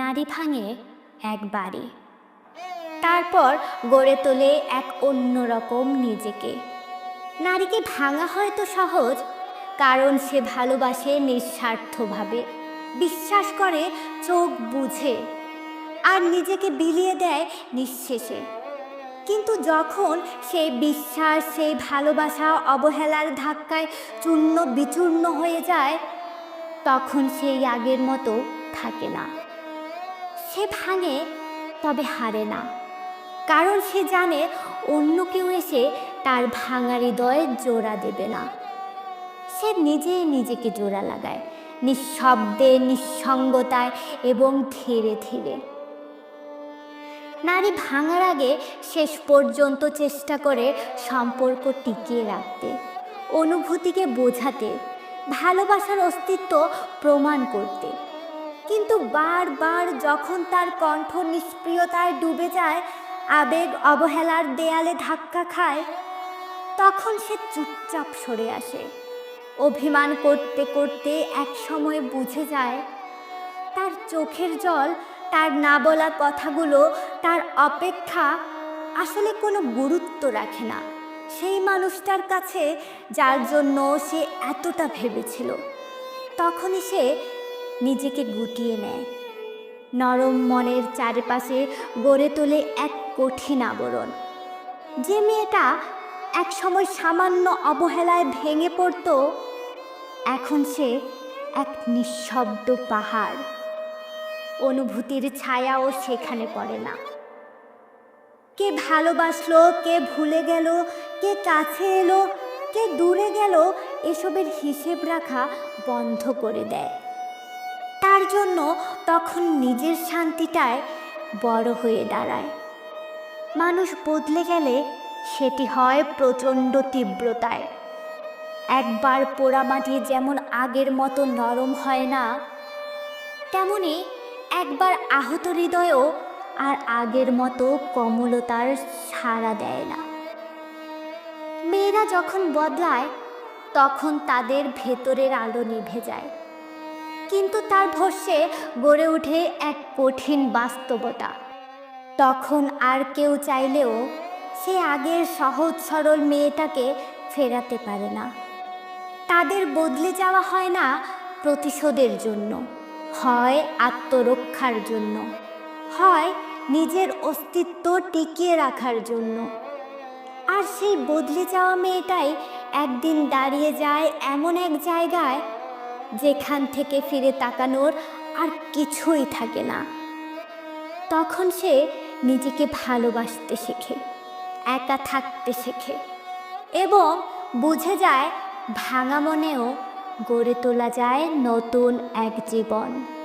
নারী ভাঙে এক বাড়ি। তারপর গড়ে তোলে এক অন্যরকম নিজেকে। নারীকে ভাঙা হয়তো সহজ, কারণ সে ভালোবাসে নিঃস্বার্থভাবে। বিশ্বাস করে, চোখ বুঝে, আর নিজেকে বিলিয়ে দেয় নিঃশেষে। কিন্তু যখন সেই বিশ্বাস সেই ভালোবাসা অবহেলার ধাক্কায় চূর্ণ বিচূর্ণ হয়ে যায়, তখন সেই আগের মতো থাকে না। সে ভাঙে, তবে হারে না। কারণ সে জানে অন্য কেউ এসে তার ভাঙা হৃদয়ে জোড়া দেবে না। সে নিজেই নিজেকে জোড়া লাগায়, নিঃশব্দে, নিঃসঙ্গতায় এবং ধীরে ধীরে। নারী ভাঙার আগে শেষ পর্যন্ত চেষ্টা করে সম্পর্ক টিকিয়ে রাখতে, অনুভূতিকে বোঝাতে, ভালোবাসার অস্তিত্ব প্রমাণ করতে। কিন্তু বারবার যখন তার কণ্ঠ নিষ্প্রিয়তায় ডুবে যায়, আবেগ অবহেলার দেয়ালে ধাক্কা খায়, তখন সে চুপচাপ সরে আসে। অভিমান করতে করতে এক সময় বুঝে যায়, তার চোখের জল, তার না বলা কথাগুলো, তার অপেক্ষা আসলে কোনো গুরুত্ব রাখে না। সেই মানুষটার কাছে যার জন্য সে এতটা ভেবেছিল, তখনই সে নিজেকে গুটিয়ে নেয়। নরম মনের চারপাশে গড়ে তোলে এক কঠিন আবরণ। যে মেয়েটা একসময় সামান্য অবহেলায় ভেঙে পড়তো, এখন সে এক নিঃশব্দ পাহাড়। অনুভূতির ছায়াও সেখানে পড়ে না। কে ভালোবাসলো, কে ভুলে গেল, কে কাছে এলো, কে দূরে গেল, এসবের হিসেব রাখা বন্ধ করে দেয়। তার জন্য তখন নিজের শান্তিটায় বড় হয়ে দাঁড়ায়। মানুষ বদলে গেলে সেটি হয় প্রচণ্ড তীব্রতায়। একবার পোড়ামাটি যেমন আগের মতো নরম হয় না, তেমনি একবার আহত হৃদয়ও আর আগের মতো কমলতার সাড়া দেয় না। মেয়েরা যখন বদলায়, তখন তাদের ভেতরের আলো নিভে যায়। কিন্তু তার ভস্যে গড়ে ওঠে এক কঠিন বাস্তবতা। তখন আর কেউ চাইলেও সে আগের সহজ সরল মেয়েটাকে ফেরাতে পারে না। তাদের বদলে যাওয়া হয় না প্রতিশোধের জন্য, হয় আত্মরক্ষার জন্য, হয় নিজের অস্তিত্ব টিকিয়ে রাখার জন্য। আর সেই বদলে যাওয়া মেয়েটাই একদিন দাঁড়িয়ে যায় এমন এক জায়গায় যেখান থেকে ফিরে তাকানোর আর কিছুই থাকে না। তখন সে নিজেকে ভালোবাসতে শেখে, একা থাকতে শেখে এবং বুঝে যায় ভাঙা মনেও গড়ে তোলা যায় নতুন এক জীবন।